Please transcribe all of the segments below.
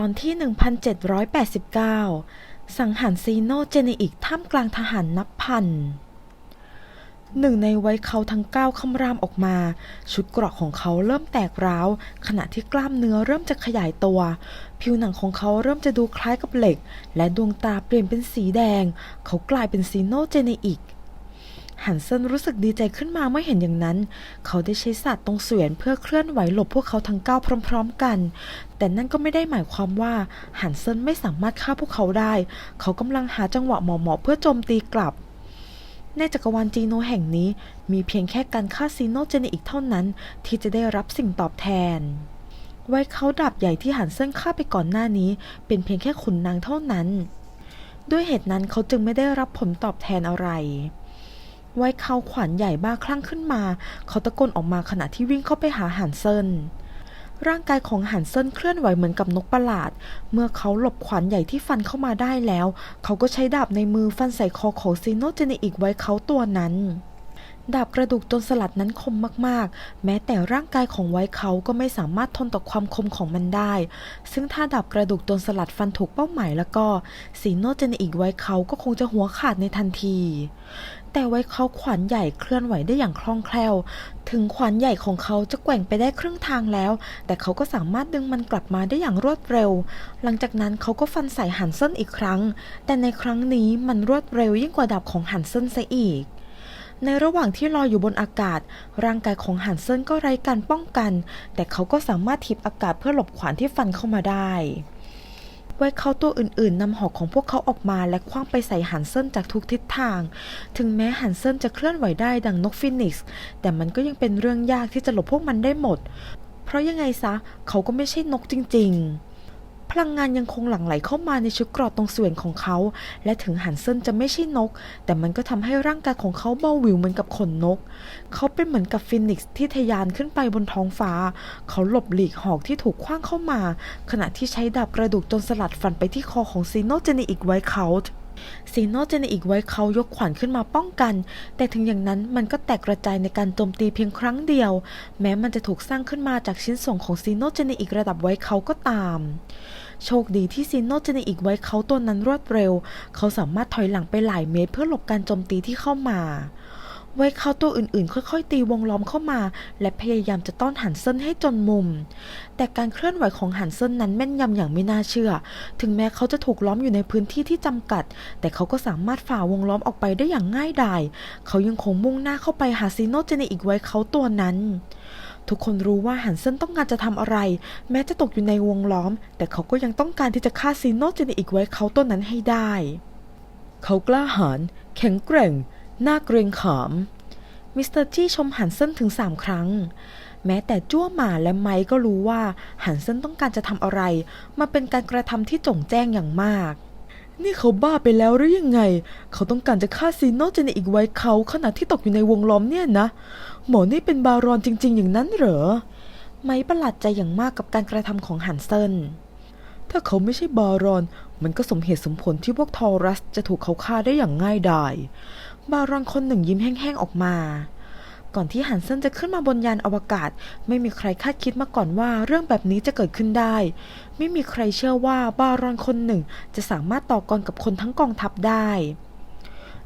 ตอนที่ 1789 สังหารซีโนเจเนอิกท่ามกลางทหารนับพันหนึ่งในไว้เขาทั้งเก้าคำรามออกมา ชุดเกราะของเขาเริ่มแตกร้าว ขณะที่กล้ามเนื้อเริ่มจะขยายตัว ผิวหนังของเขาเริ่มจะดูคล้ายกับเหล็ก และดวงตาเปลี่ยนเป็นสีแดง เขากลายเป็นซีโนเจเนอิก ฮันเซนรู้สึกดีใจขึ้นมาเมื่อเห็นอย่างนั้น เขาได้ใช้ศาสตร์ตรงเสวียนเพื่อเคลื่อนไหวหลบพวกเขาทั้งเก้าพร้อม ๆ กัน แต่นั่นก็ไม่ได้หมายความว่าฮันเซนไม่สามารถฆ่าพวกเขาได้ เขากำลังหาจังหวะเหมาะๆเพื่อโจมตีกลับ ในจักรวาลจีโนแห่งนี้ มีเพียงแค่การฆ่าซีโนเจเนอิกเท่านั้น ที่จะได้รับสิ่งตอบแทนไว้เขาดาบใหญ่ที่ฮันเซนฆ่าไปก่อนหน้านี้ เป็นเพียงแค่ขุนนางเท่านั้น ด้วยเหตุนั้นเขาจึงไม่ได้รับผลตอบแทนอะไร ไว้เขาขวานใหญ่บ้าคลั่งขึ้นมา เขาตะโกนออกมาขณะที่วิ่งเข้าไปหาหันเซินร่างกายของหันเซินเคลื่อนไหวเหมือนกับนกประหลาด เมื่อเขาหลบขวานใหญ่ที่ฟันเข้ามาได้แล้ว เขาก็ใช้ดาบในมือฟันใส่คอของซีโนเจเนอีกไว้เขาตัวนั้น ดาบกระดูกจนสลัดนั้นคมมากๆ แม้แต่ร่างกายของไว้เขาก็ไม่สามารถทนต่อความคมของมันได้ ซึ่งถ้าดาบกระดูกจนสลัดฟันถูกเป้าหมายแล้วก็ซีโนเจนอิกไว้เขาก็คงจะหัวขาดในทันที แต่ไว้เขาขวานใหญ่เคลื่อนไหวได้อย่างคล่องแคล่ว ถึงขวานใหญ่ของเขาจะแกว่งไปได้ครึ่งทางแล้ว แต่เขาก็สามารถดึงมันกลับมาได้อย่างรวดเร็ว หลังจากนั้นเขาก็ฟันใส่หันเซนอีกครั้ง แต่ในครั้งนี้มันรวดเร็วยิ่งกว่าดาบของหันเซนซะอีก ในระหว่างที่ลอยอยู่บนอากาศ ร่างกายของหันเซินก็ไร้การป้องกัน แต่เขาก็สามารถทิบอากาศเพื่อหลบขวานที่ฟันเข้ามาได้ไว้เขาตัวอื่นๆนำหอกของพวกเขาออกมาและคว้างไปใส่หันเซินจากทุกทิศทาง ถึงแม้หันเซินจะเคลื่อนไหวได้ดังนกฟินิกซ์แต่มันก็ยังเป็นเรื่องยากที่จะหลบพวกมันได้หมด เพราะยังไงซะเขาก็ไม่ใช่นกจริง ๆ พลังงานยังคงหลั่งไหลเข้ามาในชุดกราะตรงส่วนของเขา และถึงหันเซนจะไม่ใช่นก แต่มันก็ทำให้ร่างกายของเขาเบาหวิวเหมือนกับขนนก เขาเป็นเหมือนกับฟินิกซ์ที่ทะยานขึ้นไปบนท้องฟ้า เขาหลบหลีกหอกที่ถูกคว้างเข้ามา ขณะที่ใช้ดาบกระดูกจนสลัดฟันไปที่คอของซีโนเจเนอิกไวท์เคาท์ซีโนเจเนอิกไว้เขายกขวานขึ้นมาป้องกัน แต่ถึงอย่างนั้นมันก็แตกกระจายในการโจมตีเพียงครั้งเดียว แม้มันจะถูกสร้างขึ้นมาจากชิ้นส่วนของซีโนเจเนอิกระดับไว้เขาก็ตาม โชคดีที่ซีโนเจเนอิกไว้เขาตัวนั้นรวดเร็ว เขาสามารถถอยหลังไปหลายเมตรเพื่อหลบการโจมตีที่เข้ามาไว้เขาตัวอื่นๆ ค่อยๆ ตีวงล้อมเข้ามา และพยายามจะต้อนหันเซนให้จนมุม แต่การเคลื่อนไหวของหันเซนนั้นแม่นยำอย่างไม่น่าเชื่อ ถึงแม้เขาจะถูกล้อมอยู่ในพื้นที่ที่จำกัด แต่เขาก็สามารถฝ่าวงล้อมออกไปได้อย่างง่ายดาย เขายังคงมุ่งหน้าเข้าไปหาซีโนเจเนอิกไว้เขาตัวนั้น ทุกคนรู้ว่าหันเซนต้องการจะทำอะไร แม้จะตกอยู่ในวงล้อม แต่เขาก็ยังต้องการที่จะฆ่าซีโนเจเนอิกไว้เขาตัวนั้นให้ได้ เขากล้าหาญแข็งแกร่ง น่าเกรงขาม มิสเตอร์จี้ชมหันเซนถึงสามครั้ง แม้แต่จ้วหมาและไมค์ก็รู้ว่าหันเซนต้องการจะทำอะไร มาเป็นการกระทำที่จงแจ้งอย่างมาก นี่เขาบ้าไปแล้วหรือยังไง เขาต้องการจะฆ่าซีโนเจเนอิกไว้เขาขณะที่ตกอยู่ในวงล้อมเนี่ยนะ หมอนี่เป็นบารอนจริง ๆ อย่างนั้นเหรอ ไมค์ประหลาดใจอย่างมากกับการกระทำของหันเซนถ้าเขาไม่ใช่บารอน มันก็สมเหตุสมผลที่พวกทอรัสจะถูกเขาฆ่าได้อย่างง่ายดาย บารอนคนหนึ่งยิ้มแห้งๆออกมา ก่อนที่ฮันเซนจะขึ้นมาบนยานอวกาศ ไม่มีใครคาดคิดมาก่อนว่าเรื่องแบบนี้จะเกิดขึ้นได้ ไม่มีใครเชื่อว่าบารอนคนหนึ่งจะสามารถต่อกรกับคนทั้งกองทัพได้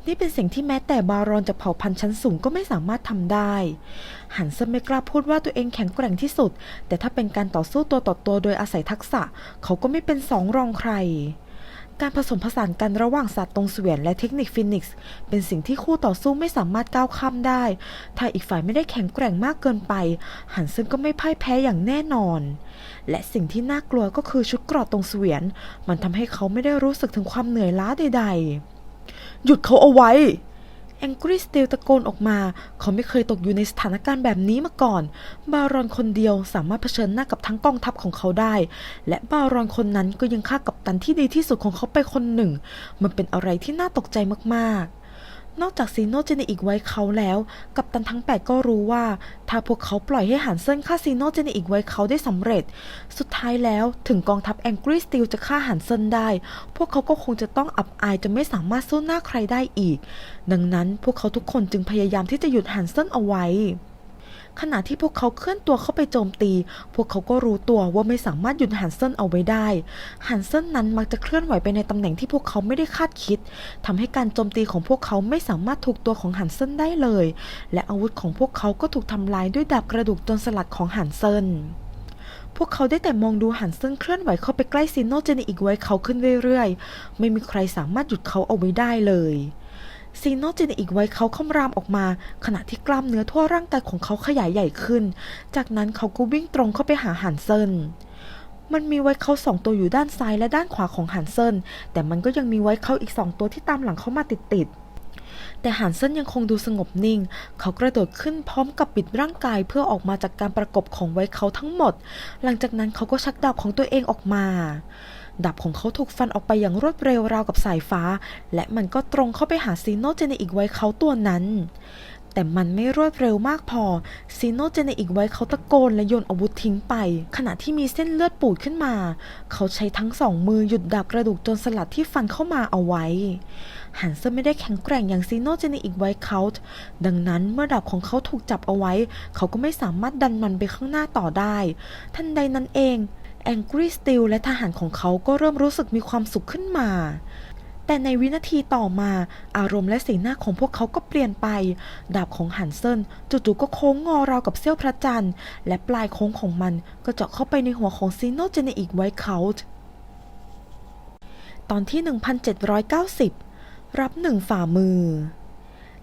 นี่เป็นสิ่งที่แม้แต่บารอนจากเผ่าพันธุ์ชั้นสูงก็ไม่สามารถทำได้ หันเซนไม่กล้าพูดว่าตัวเองแข็งแกร่งที่สุด แต่ถ้าเป็นการต่อสู้ตัวต่อตัวโดยอาศัยทักษะ เขาก็ไม่เป็นสองรองใคร การผสมผสานกันระหว่างศาสตร์ตรงเสวียนและเทคนิคฟินิกส์เป็นสิ่งที่คู่ต่อสู้ไม่สามารถก้าวข้ามได้ ถ้าอีกฝ่ายไม่ได้แข็งแกร่งมากเกินไป หันซึ่งก็ไม่พ่ายแพ้อย่างแน่นอน และสิ่งที่น่ากลัวก็คือชุดเกราะตรงเสวียน มันทำให้เขาไม่ได้รู้สึกถึงความเหนื่อยล้าใด ๆ หยุดเขาเอาไว้ แองกรีสติลตะโกนออกมา เขาไม่เคยตกอยู่ในสถานการณ์แบบนี้มาก่อน บารอนคนเดียวสามารถเผชิญหน้ากับทั้งกองทัพของเขาได้ และบารอนคนนั้นก็ยังฆ่ากับตันที่ดีที่สุดของเขาไปคนหนึ่ง มันเป็นอะไรที่น่าตกใจมากๆ นอกจากซีโนเจเนอิกไว้เขาแล้ว กัปตันทั้ง 8 ก็รู้ว่า ถ้าพวกเขาปล่อยให้หันเซินฆ่าซีโนเจเนอิกไว้เขาได้สำเร็จ สุดท้ายแล้วถึงกองทัพแองกรีสติลจะฆ่าหันเซินได้ พวกเขาก็คงจะต้องอับอายจนไม่สามารถสู้หน้าใครได้อีก ดังนั้นพวกเขาทุกคนจึงพยายามที่จะหยุดหันเซินเอาไว้ ขณะที่พวกเขาเคลื่อนตัวเข้าไปโจมตี พวกเขาก็รู้ตัวว่าไม่สามารถหยุดฮันเซนเอาไว้ได้ ฮันเซนนั้นมักจะเคลื่อนไหวไปในตำแหน่งที่พวกเขาไม่ได้คาดคิดทำให้การโจมตีของพวกเขาไม่สามารถถูกตัวของฮันเซนได้เลย และอาวุธของพวกเขาก็ถูกทำลายด้วยดาบกระดูกจนสลัดของฮันเซนพวกเขาได้แต่มองดูหันเซินเคลื่อนไหวเข้าไปใกล้ซีโนเจเนอีกไว้เขาขึ้นเรื่อยๆ ไม่มีใครสามารถหยุดเขาเอาไว้ได้เลย ซีโนเจเนอีกไว้เขาคำรามออกมา ขณะที่กล้ามเนื้อทั่วร่างกายของเขาขยายใหญ่ขึ้น จากนั้นเขาก็วิ่งตรงเข้าไปหาหันเซินมันมีไว้เขาสองตัวอยู่ด้านซ้ายและด้านขวาของหันเซินแต่มันก็ยังมีไว้เขาอีกสองตัวที่ตามหลังเขามาติดๆแต่ฮันเซินยังคงดูสงบนิ่ง เขากระโดดขึ้นพร้อมกับปิดร่างกายเพื่อออกมาจากการประกบของไว้เขาทั้งหมด หลังจากนั้นเขาก็ชักดาบของตัวเองออกมา ดาบของเขาถูกฟันออกไปอย่างรวดเร็วราวกับสายฟ้า และมันก็ตรงเข้าไปหาซีโนเจเนอีกไว้เขาตัวนั้น แต่มันไม่รวดเร็วมากพอซีโนเจเนอีกไว้เขาตะโกนและโยนอาวุธทิ้งไป ขณะที่มีเส้นเลือดปูดขึ้นมา เขาใช้ทั้งสองมือหยุดดาบกระดูกจนสลัดที่ฟันเข้ามาเอาไว้ฮันเซนไม่ได้แข็งแกร่งอย่างซีโนเจเนอีกไว้เขาท์ดังนั้นเมื่อดาบของเขาถูกจับเอาไว้ เขาก็ไม่สามารถดันมันไปข้างหน้าต่อได้ ทันใดนั้นเอง แองก y สติลและทหารของเขาก็เริ่มรู้สึกมีความสุขขึ้นมา แต่ในวินาทีต่อมาอารมณ์และสีหน้าของพวกเขาก็เปลี่ยนไป ดาบของฮันเซินจู่ๆก็โค้งงอราวกับเสี้ยวพระจันทร์ และปลายโค้งของมันก็เจาะเข้าไปในหัวของซีโนเจเนอีกไว้เขาท์ตอนที่ 1790 รับหนึ่งฝ่ามือ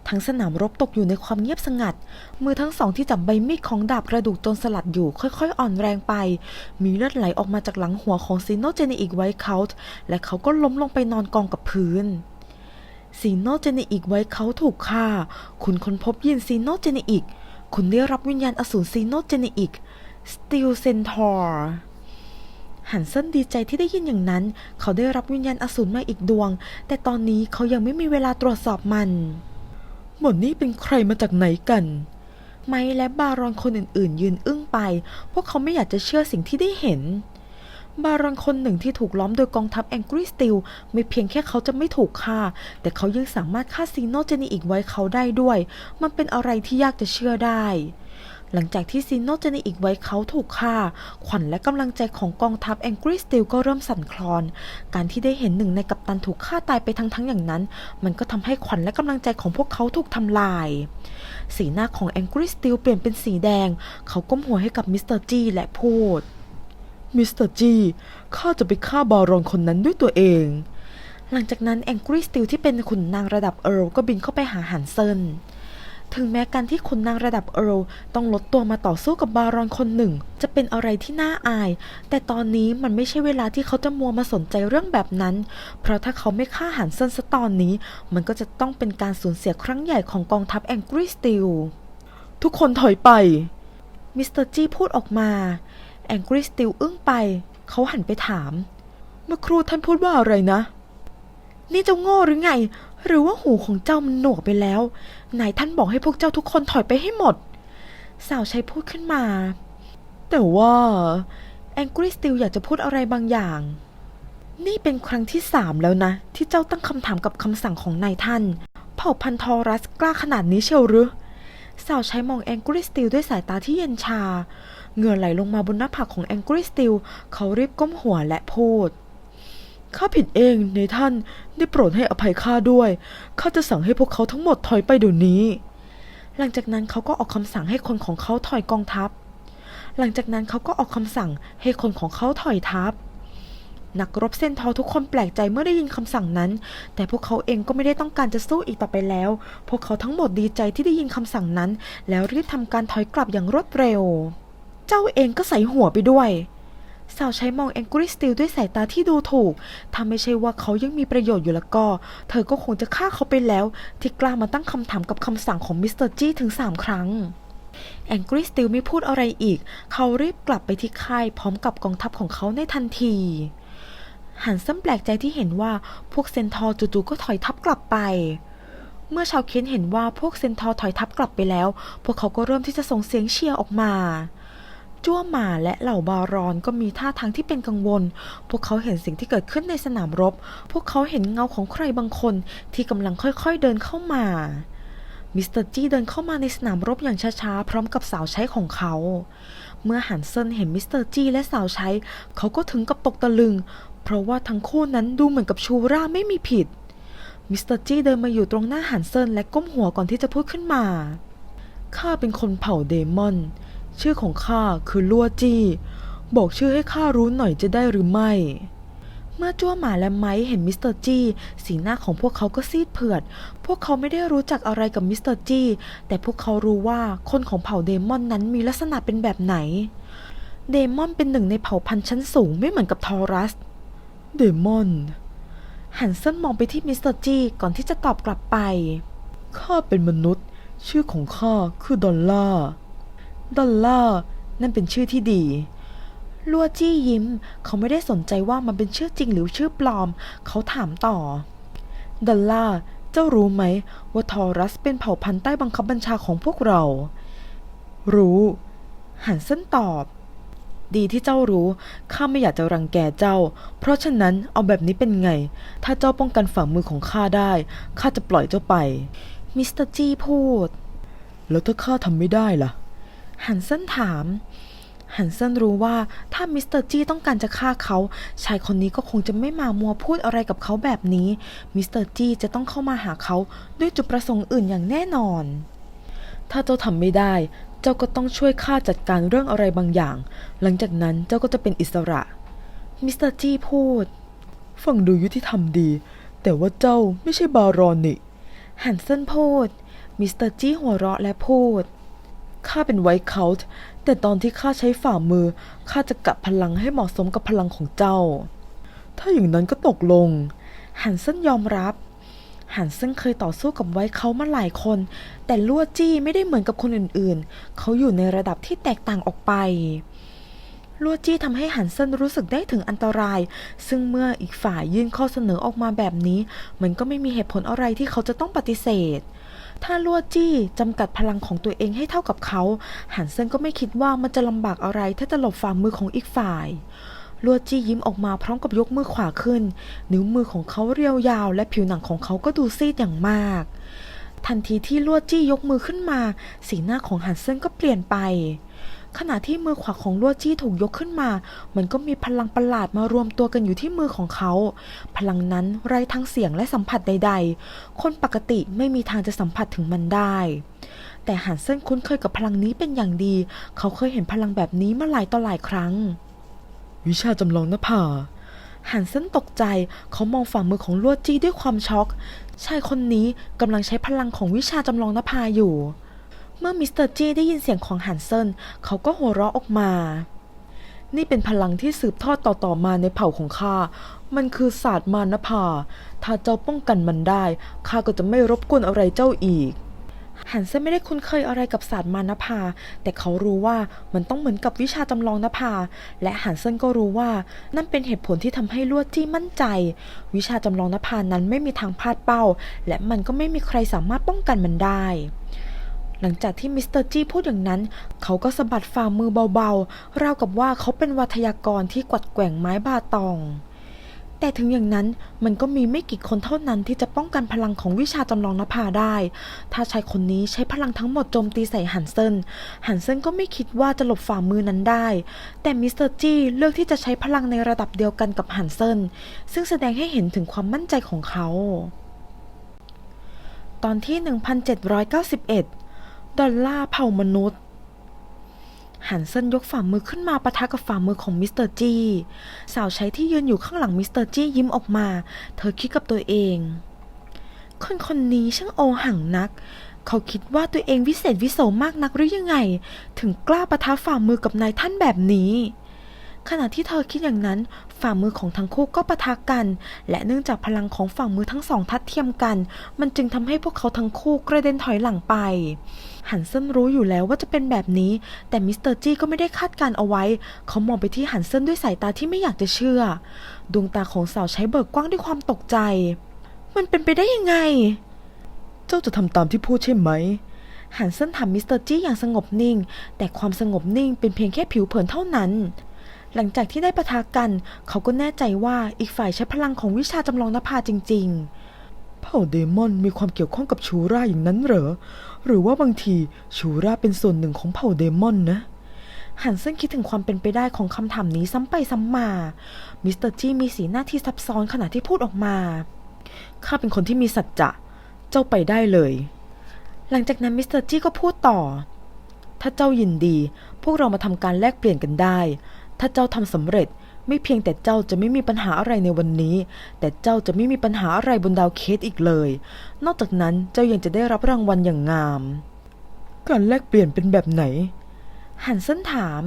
ทั้งสนามรบตกอยู่ในความเงียบสงัด มือทั้งสองที่จับใบมีดของดาบกระดูกจนสลัดอยู่ค่อยๆ อ่อนแรงไป มีเลือดไหลออกมาจากหลังหัวของซีโนเจเนอีกไว้เขาท์และเขาก็ล้มลงไปนอนกองกับพื้นซีโนเจเนอีกไว้เขาถูกฆ่า คุณค้นพบยินซีโนเจเนอีก คุณได้รับวิญญาณอสูรซีโนเจเนอีกสติลเซนทอร์ฮันเซนดีใจที่ได้ยินอย่างนั้น เขาได้รับวิญญาณอสูรมาอีกดวง แต่ตอนนี้เขายังไม่มีเวลาตรวจสอบมัน หมดนี่เป็นใครมาจากไหนกัน ไม้และบารอนคนอื่นๆ ยืนอึ้งไป พวกเขาไม่อยากจะเชื่อสิ่งที่ได้เห็น บารอนคนหนึ่งที่ถูกล้อมโดยกองทัพแองกรีสติลไม่เพียงแค่เขาจะไม่ถูกฆ่า แต่เขายังสามารถฆ่าซีโนเจนีอีกไว้เขาได้ด้วย มันเป็นอะไรที่ยากจะเชื่อได้ หลังจากที่ซีโนเจนีอีกไว้เขาถูกฆ่า ขวัญและกำลังใจของกองทัพแองกรีสติลก็เริ่มสั่นคลอน การที่ได้เห็นหนึ่งในกัปตันถูกฆ่าตายไปทั้งๆอย่างนั้น มันก็ทำให้ขวัญและกำลังใจของพวกเขาถูกทำลาย สีหน้าของแองกรีสติลเปลี่ยนเป็นสีแดง เขาก้มหัวให้กับมิสเตอร์จีและพูดมิสเตอร์จีข้าจะไปฆ่าบารอนคนนั้นด้วยตัวเองหลังจากนั้นแองกรีสติลที่เป็นขุนนางระดับเอิร์ลก็บินเข้าไปหาฮันเซน ถึงแม้การที่ขุนนางระดับเอิร์ลต้องลดตัวมาต่อสู้กับบารอนคนหนึ่ง จะเป็นอะไรที่น่าอาย แต่ตอนนี้มันไม่ใช่เวลาที่เขาจะมัวมาสนใจเรื่องแบบนั้น เพราะถ้าเขาไม่ฆ่าฮันเซนซะตอนนี้ มันก็จะต้องเป็นการสูญเสียครั้งใหญ่ของกองทัพแองกรีสติลทุกคนถอยไป มิสเตอร์จีพูดออกมา แองกรีสติลอึ้งไป เขาหันไปถาม เมื่อครูท่านพูดว่าอะไรนะ นี่เจ้าโง่หรือไง หรือว่าหูของเจ้ามันหนวกไปแล้ว นายท่านบอกให้พวกเจ้าทุกคนถอยไปให้หมด สาวใช้พูดขึ้นมา แต่ว่าแองกรีสติลอยากจะพูดอะไรบางอย่าง นี่เป็นครั้งที่สามแล้วนะ ที่เจ้าตั้งคำถามกับคำสั่งของนายท่าน เผ่าพันทอรัสกล้าขนาดนี้เชียวหรือสาวใช้มองแองกรีสติลด้วยสายตาที่เย็นชา เหงื่อไหลลงมาบนหน้าผากของแองกรีสติลเขารีบก้มหัวและพูด ข้าผิดเองในท่านได้โปรดให้อภัยข้าด้วย ข้าจะสั่งให้พวกเขาทั้งหมดถอยไปเดี๋ยวนี้ หลังจากนั้นเขาก็ออกคำสั่งให้คนของเขาถอยกองทัพ หลังจากนั้นเขาก็ออกคำสั่งให้คนของเขาถอยทัพ นักรบเส้นทอทุกคนแปลกใจเมื่อได้ยินคำสั่งนั้น แต่พวกเขาเองก็ไม่ได้ต้องการจะสู้อีกต่อไปแล้ว พวกเขาทั้งหมดดีใจที่ได้ยินคำสั่งนั้น แล้วรีบทำการถอยกลับอย่างรวดเร็ว เจ้าเองก็ใส่หัวไปด้วย สาวใช้มองแองกริสติลด้วยสายตาที่ดูถูก ถ้าไม่ใช่ว่าเขายังมีประโยชน์อยู่แล้วก็ เธอก็คงจะฆ่าเขาไปแล้ว ที่กล้ามาตั้งคำถามกับคำสั่งของมิสเตอร์จี้ถึงสามครั้งแองกริสติลไม่พูดอะไรอีก เขารีบกลับไปที่ค่ายพร้อมกับกองทัพของเขาในทันทีหันซ้ำแปลกใจที่เห็นว่าพวกเซนทอร์จู่ๆก็ถอยทัพกลับไป เมื่อชาวเคนเห็นว่าพวกเซนทอร์ถอยทัพกลับไปแล้ว พวกเขาก็เริ่มที่จะส่งเสียงเชียร์ออกมา จ้วหมาและเหล่าบารอนก็มีท่าทางที่เป็นกังวล พวกเขาเห็นสิ่งที่เกิดขึ้นในสนามรบ พวกเขาเห็นเงาของใครบางคนที่กำลังค่อยๆเดินเข้ามา มิสเตอร์จี้เดินเข้ามาในสนามรบอย่างช้าๆ พร้อมกับสาวใช้ของเขา เมื่อฮันเซนเห็นมิสเตอร์จี้และสาวใช้ เขาก็ถึงกับตกตะลึง เพราะว่าทั้งคู่นั้นดูเหมือนกับชูร่าไม่มีผิด มิสเตอร์จี้เดินมาอยู่ตรงหน้าฮันเซนและก้มหัวก่อนที่จะพูดขึ้นมาข้าเป็นคนเผ่าเดมอน ชื่อของข้าคือลัวจี้ บอกชื่อให้ข้ารู้หน่อยจะได้หรือไม่ เมื่อจ้วหมาและไม้เห็นมิสเตอร์จี้สีหน้าของพวกเขาก็ซีดเผือด พวกเขาไม่ได้รู้จักอะไรกับมิสเตอร์จี้แต่พวกเขารู้ว่าคนของเผ่าเดมอนนั้นมีลักษณะเป็นแบบไหน เดมอนเป็นหนึ่งในเผ่าพันธุ์ชั้นสูงไม่เหมือนกับทอรัส เดมอนฮันเซนมองไปที่มิสเตอร์จี้ก่อนที่จะตอบกลับไป ข้าเป็นมนุษย์ ชื่อของข้าคือดอลล่า ดอลล่านั่นเป็นชื่อที่ดี ลัวจี้ยิ้ม เขาไม่ได้สนใจว่ามันเป็นชื่อจริงหรือชื่อปลอม เขาถามต่อ ดอลล่าเจ้ารู้ไหม ว่าทอรัสเป็นเผ่าพันธุ์ใต้บังคับบัญชาของพวกเรา รู้ หันเส้นตอบ ดีที่เจ้ารู้ ข้าไม่อยากจะรังแกเจ้า เพราะฉะนั้นเอาแบบนี้เป็นไง ถ้าเจ้าป้องกันฝ่ามือของข้าได้ ข้าจะปล่อยเจ้าไป มิสเตอร์จี้พูด แล้วถ้าข้าทำไม่ได้ล่ะ หันเส้นถามหันเซนรู้ว่าถ้ามิสเตอร์จี้ต้องการจะฆ่าเขา ชายคนนี้ก็คงจะไม่มามัวพูดอะไรกับเขาแบบนี้ มิสเตอร์จี้จะต้องเข้ามาหาเขาด้วยจุดประสงค์อื่นอย่างแน่นอน ถ้าเจ้าทำไม่ได้ เจ้าก็ต้องช่วยข้าจัดการเรื่องอะไรบางอย่าง หลังจากนั้นเจ้าก็จะเป็นอิสระ มิสเตอร์จี้พูด ฟังดูยุติธรรมดี แต่ว่าเจ้าไม่ใช่บารอนนี่ฮันเซนพูด มิสเตอร์จี้หัวเราะและพูด ข้าเป็นไวท์เคาท์แต่ตอนที่ข้าใช้ฝ่ามือข้าจะกะพลังให้เหมาะสมกับพลังของเจ้า ถ้าอย่างนั้นก็ตกลง หันเซนยอมรับ หันเซนเคยต่อสู้กับไวท์เคาท์มาหลายคน แต่ลั่วจี้ไม่ได้เหมือนกับคนอื่นๆ เขาอยู่ในระดับที่แตกต่างออกไปลัวจี้ทำให้หันเซนรู้สึกได้ถึงอันตราย ซึ่งเมื่ออีกฝ่ายยื่นข้อเสนอออกมาแบบนี้ มันก็ไม่มีเหตุผลอะไรที่เขาจะต้องปฏิเสธ ถ้าลวดจี้จำกัดพลังของตัวเองให้เท่ากับเขาหันเซนก็ไม่คิดว่ามันจะลำบากอะไรถ้าจะหลบฝ่ามือของอีกฝ่ายลวดจี้ยิ้มออกมาพร้อมกับยกมือขวาขึ้น นิ้วมือของเขาเรียวยาว และผิวหนังของเขาก็ดูซีดอย่างมาก ทันทีที่ลวดจี้ยกมือขึ้นมา สีหน้าของหันเซนก็เปลี่ยนไป ขณะที่มือขวาของลัวจี้ถูกยกขึ้นมา มันก็มีพลังประหลาดมารวมตัวกันอยู่ที่มือของเขา พลังนั้นไร้ทั้งเสียงและสัมผัสใด ๆ คนปกติไม่มีทางจะสัมผัสถึงมันได้ แต่หันเส้นคุ้นเคยกับพลังนี้เป็นอย่างดี เขาเคยเห็นพลังแบบนี้มาหลายต่อหลายครั้ง วิชาจำลองนภาหันเส้นตกใจ เขามองฝ่ามือของลวดจี้ด้วยความช็อกชายคนนี้กำลังใช้พลังของวิชาจำลองนภาอยู่เมื่อมิสเตอร์จี้ได้ยินเสียงของฮันเซนเขาก็หัวเราะออกมา นี่เป็นพลังที่สืบทอดต่อๆมาในเผ่าของข้า มันคือศาสตร์มารณภา ถ้าเจ้าป้องกันมันได้ ข้าก็จะไม่รบกวนอะไรเจ้าอีกฮันเซนไม่ได้คุ้นเคยอะไรกับศาสตร์มารณภา แต่เขารู้ว่ามันต้องเหมือนกับวิชาจำลองนภา และฮันเซนก็รู้ว่านั่นเป็นเหตุผลที่ทำให้ลวดจี้มั่นใจ วิชาจำลองนภานั้นไม่มีทางพลาดเป้า และมันก็ไม่มีใครสามารถป้องกันมันได้ หลังจากที่มิสเตอร์จี้พูดอย่างนั้น เขาก็สะบัดฝ่ามือเบาๆ ราวกับว่าเขาเป็นวัทยากรที่กวัดแกว่งไม้บาตอง แต่ถึงอย่างนั้นมันก็มีไม่กี่คนเท่านั้นที่จะป้องกันพลังของวิชาจำลองนภาได้ ถ้าชายคนนี้ใช้พลังทั้งหมดโจมตีใส่ฮันเซนฮันเซนก็ไม่คิดว่าจะหลบฝ่ามือนั้นได้ แต่มิสเตอร์จี้เลือกที่จะใช้พลังในระดับเดียวกันกับฮันเซนซึ่งแสดงให้เห็นถึงความมั่นใจของเขา ตอนที่ 1791 ดอลลาเผ่ามนุษย์หันเซนยกฝ่ามือขึ้นมาปะทะกับฝ่ามือของมิสเตอร์จีสาวใช้ที่ยืนอยู่ข้างหลังมิสเตอร์จียิ้มออกมา เธอคิดกับตัวเอง คนคนนี้ช่างโอหังนัก เขาคิดว่าตัวเองวิเศษวิโสมากนักหรือยังไง ถึงกล้าปะทะฝ่ามือกับนายท่านแบบนี้ ขณะที่เธอคิดอย่างนั้น ฝ่ามือของทั้งคู่ก็ปะทะกัน และเนื่องจากพลังของฝ่ามือทั้งสองทัดเทียมกัน มันจึงทำให้พวกเขาทั้งคู่กระเด็นถอยหลังไป หันเซนรู้อยู่แล้วว่าจะเป็นแบบนี้ แต่มิสเตอร์จี้ก็ไม่ได้คาดการเอาไว้ เขามองไปที่หันเซนด้วยสายตาที่ไม่อยากจะเชื่อ ดวงตาของสาวใช้เบิกกว้างด้วยความตกใจ มันเป็นไปได้ยังไง เจ้าจะทำตามที่พูดใช่ไหมหันเซนถามมิสเตอร์จี้อย่างสงบนิ่ง แต่ความสงบนิ่งเป็นเพียงแค่ผิวเผินเท่านั้น หลังจากที่ได้ปะทะกัน เขาก็แน่ใจว่าอีกฝ่ายใช้พลังของวิชาจำลองนภาจริง ๆ เผ่าเดมอนมีความเกี่ยวข้องกับชูร่าอย่างนั้นเหรอ หรือว่าบางทีชูราเป็นส่วนหนึ่งของเผ่าเดมอนนะฮันเซนคิดถึงความเป็นไปได้ของคำถามนี้ซ้ำไปซ้ำมา มิสเตอร์จี้มีสีหน้าที่ซับซ้อนขณะที่พูดออกมา ข้าเป็นคนที่มีสัจจะ เจ้าไปได้เลย หลังจากนั้นมิสเตอร์จี้ก็พูดต่อ ถ้าเจ้ายินดี พวกเรามาทำการแลกเปลี่ยนกันได้ ถ้าเจ้าทำสำเร็จ ไม่เพียงแต่เจ้าจะไม่มีปัญหาอะไรในวันนี้ แต่เจ้าจะไม่มีปัญหาอะไรบนดาวเคสอีกเลย นอกจากนั้นเจ้ายังจะได้รับรางวัลอย่างงาม การแลกเปลี่ยนเป็นแบบไหนฮันเซนถาม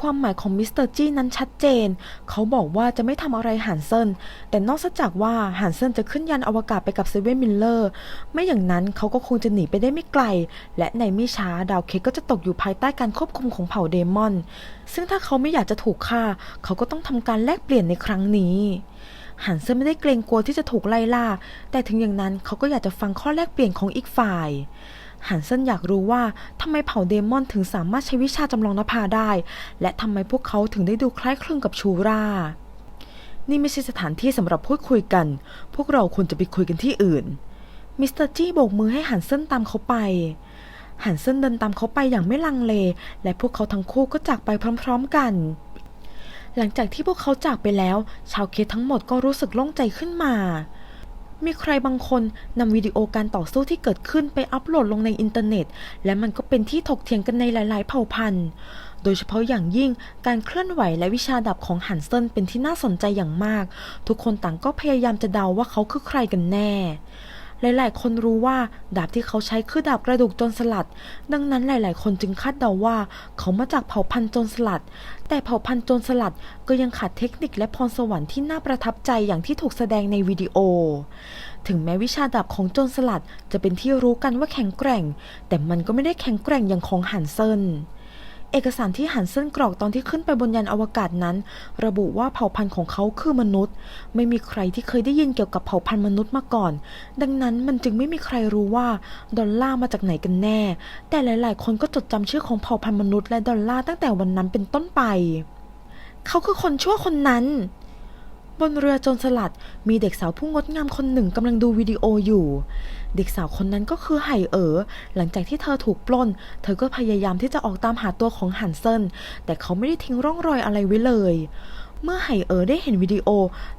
ความหมายของมิสเตอร์จี้นั้นชัดเจน เขาบอกว่าจะไม่ทำอะไรฮันเซนแต่นอกจากว่าฮันเซนจะขึ้นยานอวกาศไปกับเซเว่นมิลเลอร์ ไม่อย่างนั้นเขาก็คงจะหนีไปได้ไม่ไกล และในไม่ช้าดาวเคกก็จะตกอยู่ภายใต้การควบคุมของเผ่าเดมอน ซึ่งถ้าเขาไม่อยากจะถูกฆ่า เขาก็ต้องทำการแลกเปลี่ยนในครั้งนี้ฮันเซนไม่ได้เกรงกลัวที่จะถูกไล่ล่า แต่ถึงอย่างนั้นเขาก็อยากจะฟังข้อแลกเปลี่ยนของอีกฝ่าย ฮันเซนอยากรู้ว่าทำไมเผ่าเดมอนถึงสามารถใช้วิชาจำลองนภาได้ และทำไมพวกเขาถึงได้ดูคล้ายคลึงกับชูรา นี่ไม่ใช่สถานที่สำหรับพูดคุยกัน พวกเราควรจะไปคุยกันที่อื่น มิสเตอร์จี้โบกมือให้ฮันเซนตามเขาไปฮันเซนเดินตามเขาไปอย่างไม่ลังเล และพวกเขาทั้งคู่ก็จากไปพร้อมๆกัน หลังจากที่พวกเขาจากไปแล้ว ชาวเคสทั้งหมดก็รู้สึกโล่งใจขึ้นมา มีใครบางคนนำวิดีโอการต่อสู้ที่เกิดขึ้นไปอัปโหลดลงในอินเทอร์เน็ต และมันก็เป็นที่ถกเถียงกันในหลาย ๆ เผ่าพันธุ์ โดยเฉพาะอย่างยิ่งการเคลื่อนไหวและวิชาดับของฮันเซินเป็นที่น่าสนใจอย่างมาก ทุกคนต่างก็พยายามจะเดาว่าเขาคือใครกันแน่ หลายๆ คนรู้ว่าดาบที่เขาใช้คือดาบกระดูกโจรสลัด ดังนั้นหลาย ๆ คนจึงคาดเดาว่า เขามาจากเผ่าพันธุ์โจรสลัด แต่เผ่าพันธุ์โจรสลัดก็ยังขาดเทคนิคและพรสวรรค์ที่น่าประทับใจอย่างที่ถูกแสดงในวิดีโอ ถึงแม้วิชาดาบของโจรสลัดจะเป็นที่รู้กันว่าแข็งแกร่ง แต่มันก็ไม่ได้แข็งแกร่งอย่างของฮันเซน เอกสารที่ฮันเซนกรอกตอนที่ขึ้นไปบนยานอวกาศนั้น ระบุว่าเผ่าพันธุ์ของเขาคือมนุษย์ ไม่มีใครที่เคยได้ยินเกี่ยวกับเผ่าพันธุ์มนุษย์มาก่อน ดังนั้นมันจึงไม่มีใครรู้ว่าดอลล่ามาจากไหนกันแน่ แต่หลาย ๆ คนก็จดจำชื่อของเผ่าพันธุ์มนุษย์และดอลล่าตั้งแต่วันนั้นเป็นต้นไป เขาคือคนชั่วคนนั้นบนเรือโจรสลัดมีเด็กสาวผู้งดงามคนหนึ่งกำลังดูวิดีโออยู่ เด็กสาวคนนั้นก็คือไห่เอ๋อหลังจากที่เธอถูกปล้น เธอก็พยายามที่จะออกตามหาตัวของฮันเซนแต่เขาไม่ได้ทิ้งร่องรอยอะไรไว้เลย เมื่อไห่เอ๋อได้เห็นวิดีโอ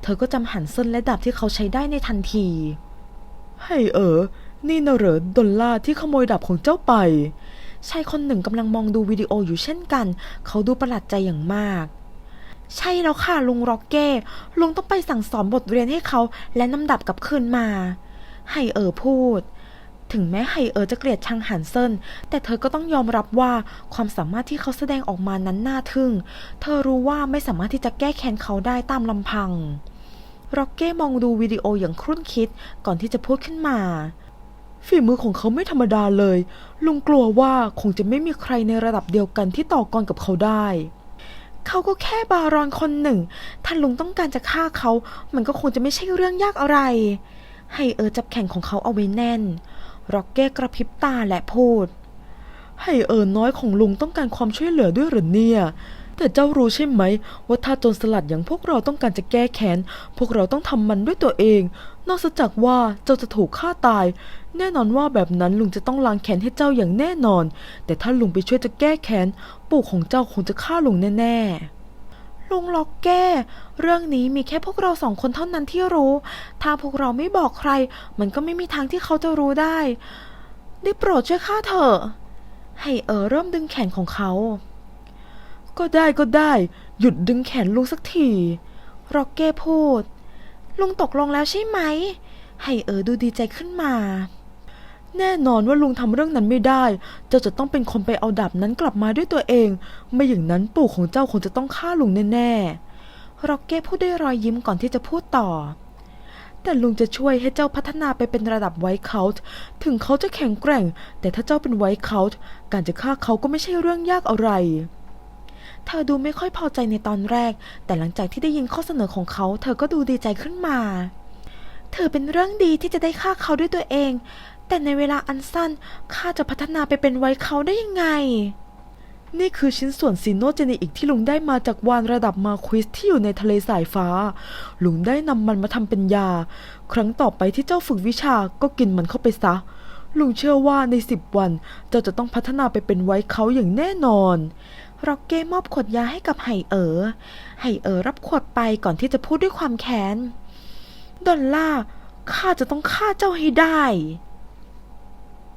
เธอก็จำฮันเซนและดาบที่เขาใช้ได้ในทันทีไห่เอ๋อนี่นะเหรอดอลลาร์ที่ขโมยดาบของเจ้าไปชายคนหนึ่งกำลังมองดูวิดีโออยู่เช่นกัน เขาดูประหลาดใจอย่างมาก ใช่แล้วค่ะลุงร็อกเก้ ลุงต้องไปสั่งสอนบทเรียนให้เขาและนำดับกลับคืนมา ไห่เอ๋อพูด ถึงแม้ไห่เอ๋อจะเกลียดชังหันเซินแต่เธอก็ต้องยอมรับว่าความสามารถที่เขาแสดงออกมานั้นน่าทึ่ง เธอรู้ว่าไม่สามารถที่จะแก้แค้นเขาได้ตามลำพังร็อกเก้มองดูวิดีโออย่างครุ่นคิดก่อนที่จะพูดขึ้นมาฝีมือของเขาไม่ธรรมดาเลย ลุงกลัวว่าคงจะไม่มีใครในระดับเดียวกันที่ต่อกรกับเขาได้ เขาก็แค่บารอนคนหนึ่งถ้านลุงต้องการจะฆ่าเขา มันก็คงจะไม่ใช่เรื่องยากอะไร ให้เออจับแข่งของเขาเอาไว้แน่น ร็อกเก้กระพริบตาและพูด ให้เออน้อยของลุงต้องการความช่วยเหลือด้วยหรือเนี่ย แต่เจ้ารู้ใช่ไหม ว่าถ้าโจรสลัดอย่างพวกเราต้องการจะแก้แค้น พวกเราต้องทำมันด้วยตัวเอง นอกจากว่าเจ้าจะถูกฆ่าตาย แน่นอนว่าแบบนั้นลุงจะต้องล้างแค้นให้เจ้าอย่างแน่นอน แต่ถ้าลุงไปช่วยจะแก้แค้น ปู่ของเจ้าคงจะฆ่าลุงแน่ๆ ลุงล็อกแก้ เรื่องนี้มีแค่พวกเราสองคนเท่านั้นที่รู้ ถ้าพวกเราไม่บอกใคร มันก็ไม่มีทางที่เขาจะรู้ได้ ได้โปรดช่วยข้าเถอะ ให้เออเริ่มดึงแขนของเขา ก็ได้ก็ได้ หยุดดึงแขนลุงสักทีร็อกเก้พูด ลุงตกลงแล้วใช่ไหม ให้เออดูดีใจขึ้นมา แน่นอนว่าลุงทำเรื่องนั้นไม่ได้ เจ้าจะต้องเป็นคนไปเอาดาบนั้นกลับมาด้วยตัวเอง ไม่อย่างนั้นปู่ของเจ้าคงจะต้องฆ่าลุงแน่ๆร็อกเก้พูดด้วยรอยยิ้มก่อนที่จะพูดต่อ แต่ลุงจะช่วยให้เจ้าพัฒนาไปเป็นระดับไวท์เคาท์ถึงเขาจะแข็งแกร่ง แต่ถ้าเจ้าเป็นไวท์เคาท์การจะฆ่าเขาก็ไม่ใช่เรื่องยากอะไรเธอดูไม่ค่อยพอใจในตอนแรก แต่หลังจากที่ได้ยินข้อเสนอของเขา เธอก็ดูดีใจขึ้นมา เธอเป็นเรื่องดีที่จะได้ฆ่าเขาด้วยตัวเอง แต่ในเวลาอันสั้นข้าจะพัฒนาไปเป็นไวท์เขาได้ยังไง นี่คือชิ้นส่วนซีโนเจเนอิกที่ลุงได้มาจากวานระดับมาควิสที่อยู่ในทะเลสายฟ้า ลุงได้นำมันมาทำเป็นยา ครั้งต่อไปที่เจ้าฝึกวิชาก็กินมันเข้าไปซะลุงเชื่อว่าในสิบวันเจ้าจะต้องพัฒนาไปเป็นไวท์เขาอย่างแน่นอนร็อกเก้มอบขวดยาให้กับไห่เอ๋อ ไห่เอ๋อรับขวดไปก่อนที่จะพูดด้วยความแค้น ดอลล่าข้าจะต้องฆ่าเจ้าให้ได้